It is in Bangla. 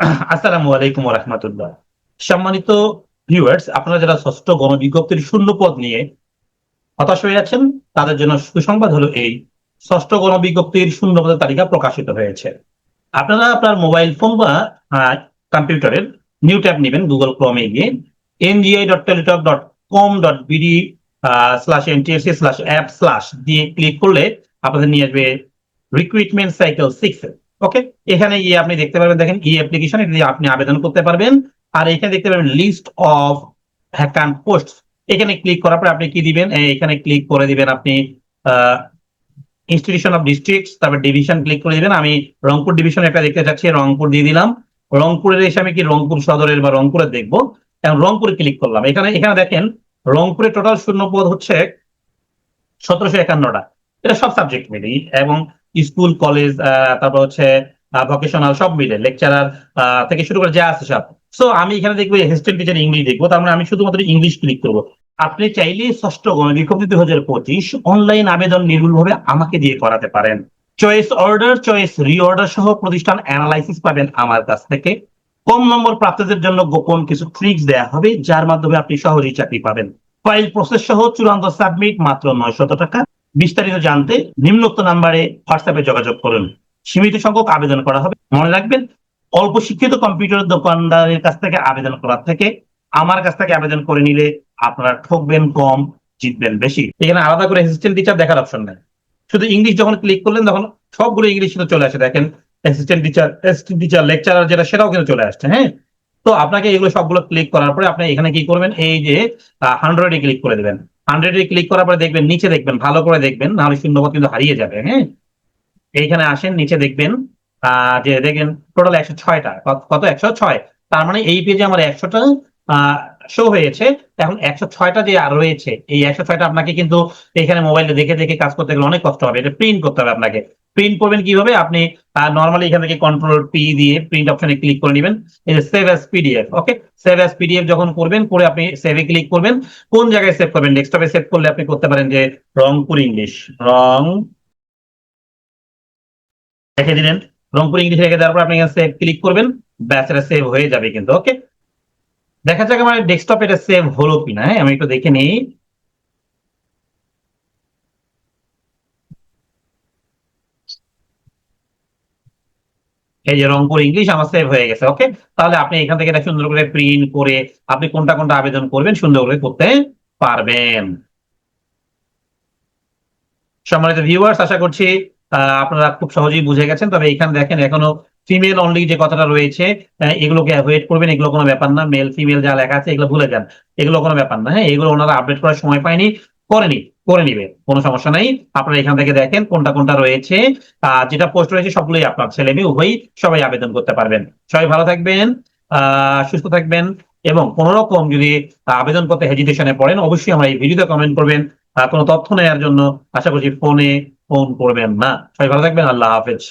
আসসালামু আলাইকুম রহমতুল্লাহ সম্মানিত ভিউয়ার্স আপনারা যারা ষষ্ঠ গণবিজ্ঞপ্তির শূন্য পদ নিয়ে হতাশ হয়ে আছেন, তাদের জন্য সুসংবাদ হলো এই, ষষ্ঠ গণবিজ্ঞপ্তির শূন্য পদের তালিকা প্রকাশিত হয়েছে। আপনারা আপনার মোবাইল ফোন বা কম্পিউটারের নিউ ট্যাব নেবেন গুগল ক্রমে গিয়ে NGI dot Teletalk dot com dot BD slash NTSC slash app slash দিয়ে ক্লিক করলে আপনাদের নিয়ে আসবে রিক্রুটমেন্ট সাইকেল সিক্স ওকে এখানে গিয়ে আপনি দেখতে পারবেন, দেখেন ই অ্যাপ্লিকেশন এটা দিয়ে আপনি আবেদন করতে পারবেন। আর এখানে দেখতে পারবেন লিস্ট অফ ভ্যাকান্ট পোস্ট এখানে ক্লিক করার পরে আপনি কি দিবেন? এখানে ক্লিক করে দিবেন আপনি ইনস্টিটিউশন অফ ডিস্ট্রিক্টস তারপর ডিভিশন ক্লিক করে দিবেন। আমি রংপুর ডিভিশন একটা দেখতে চাচ্ছি, রংপুর দিয়ে দিলাম। রংপুরের এসে আমি কি রংপুর সদরের বা রংপুরের দেখব? এখন রংপুরে ক্লিক করলাম। এখানে এখানে দেখেন, রংপুরে টোটাল শূন্য পদ হচ্ছে সতেরোশো একান্নটা। এটা সব সাবজেক্ট মিলি এবং স্কুল, কলেজ তারপর হচ্ছে ভোকেশনাল সব মিলে লেকচারার থেকে শুরু করে যা আছে সব। সো আমি এখানে দেখব অ্যাসিস্ট্যান্ট টিচার ইংলিশ দেখব, তার মানে আমি শুধুমাত্র ইংলিশ ক্লিক করব। আপনি চাইলে ষষ্ঠ গণবিজ্ঞপ্তি দুই হাজার পঁচিশ অনলাইন আবেদন নির্ভুলভাবে আমাকে দিয়ে করাতে পারেন। চয়েস অর্ডার চয়েস রিঅর্ডার সহ প্রতিষ্ঠান অ্যানালাইসিস পাবেন আমার কাছ থেকে। কম নম্বর প্রাপ্তদের জন্য গোপন কিছু ট্রিক্স দেওয়া হবে, যার মাধ্যমে আপনি সহজেই চাকরি পাবেন। ফাইল প্রসেস সহ চূড়ান্ত সাবমিট মাত্র নয়শত টাকা। বিস্তারিত জানতে নিম্নোক্ত নাম্বারে হোয়াটসঅ্যাপে যোগাযোগ করুন। সীমিত সংখ্যক আবেদন করা হবে। মনে রাখবেন, অল্প শিক্ষিত কম্পিউটার দোকানদারের কাছ থেকে আবেদন করার থেকে আমার কাছ থেকে আবেদন করে নিলে আপনারা ঠকবেন কম, জিতবেন বেশি। এখানে আলাদা করে অ্যাসিস্ট্যান্ট টিচার দেখার অপশন নেই। শুধু ইংলিশ যখন ক্লিক করলেন, তখন সবগুলো ইংলিশ কিন্তু চলে আসে। দেখেন assistant teacher assistant teacher lecturer যেটা, সেটাও কিন্তু চলে আসছে হ্যাঁ? তো আপনাকে এগুলো সবগুলো ক্লিক করার পরে আপনি এখানে কি করবেন? এই যে হান্ড্রেডে ক্লিক করে দেবেন। হান্ড্রেডে ক্লিক করার পরে দেখবেন, নিচে দেখবেন, ভালো করে দেখবেন, নাহলে শূন্যপদ কিন্তু হারিয়ে যাবে হ্যাঁ? এইখানে আসেন, নিচে দেখবেন যে দেখেন টোটাল একশো ছয়টা, কত- একশো ছয়। তার মানে এই পেজে আমার একশোটা শো হয়েছে। এখন একশো ছয়টা যে আর রয়েছে, এই একশো ছয়টা আপনাকে কিন্তু এখানে মোবাইলে দেখে দেখে কাজ করতে গেলে অনেক কষ্ট হবে। এটা প্রিন্ট করতে হবে আপনাকে। প্রিন্ট করবেন কীভাবে? আপনি নর্মালি এখান থেকে কন্ট্রোল পি দিয়ে প্রিন্ট অপশনে ক্লিক করে নেবেন। এই যে save as PDF okay save as PDF যখন করবেন, করে আপনি সেভে ক্লিক করবেন। কোন জায়গায় সেভ করবেন? ডেস্কটপে সেভ করলে আপনি করতে পারেন যে রংপুর ইংলিশ রং রেখে দিলেন। রংপুর ইংলিশ রেখে দেওয়ার পর আপনি সেভ ক্লিক করবেন। ব্যাস, এটা সেভ হয়ে যাবে কিন্তু ওকে দেখা যাক আমার ডেস্কটপ এটা সেভ হলো কিনা হ্যাঁ? আমি একটু দেখে নিই। এই যে রংপুর ইংলিশ আমার সেভ হয়ে গেছে ওকে তাহলে আপনি এখান থেকে এটা সুন্দর করে প্রিন্ট করে আপনি কোনটা কোনটা আবেদন করবেন সুন্দর করে করতে পারবেন। সম্মানিত ভিউয়ার্স আশা করছি আপনারা খুব সহজেই বুঝে গেছেন। তবে এখানে দেখেন, এখনও ফিমেল অনলি যে কথাটা রয়েছে এগুলোকে অ্যাভয়েড করবেন, এগুলো কোনো ব্যাপার না। মেল ফিমেল যা লেখা আছে, এগুলো ভুলে যান। এগুলো কোনো ব্যাপার না হ্যাঁ? এগুলো ওনারা আপডেট করার সময় পায়নি, করেনি। করে নিবে কোনো সমস্যা নাই। আপনারা এখান থেকে দেখেন কোনটা কোনটা রয়েছে। যেটা পোস্ট রয়েছে সবগুলোই আপনার ছেলে মেয়ে উভয়ই সবাই আবেদন করতে পারবেন। সবাই ভালো থাকবেন সুস্থ থাকবেন এবং কোন রকম যদি আবেদন করতে হেজিটেশনে পড়েন, অবশ্যই আমার এই ভিডিওতে কমেন্ট করবেন। কোনো তথ্য নেওয়ার জন্য আশা করছি ফোনে ফোন করবেন না। সবাই ভালো থাকবেন, আল্লাহ হাফেজ।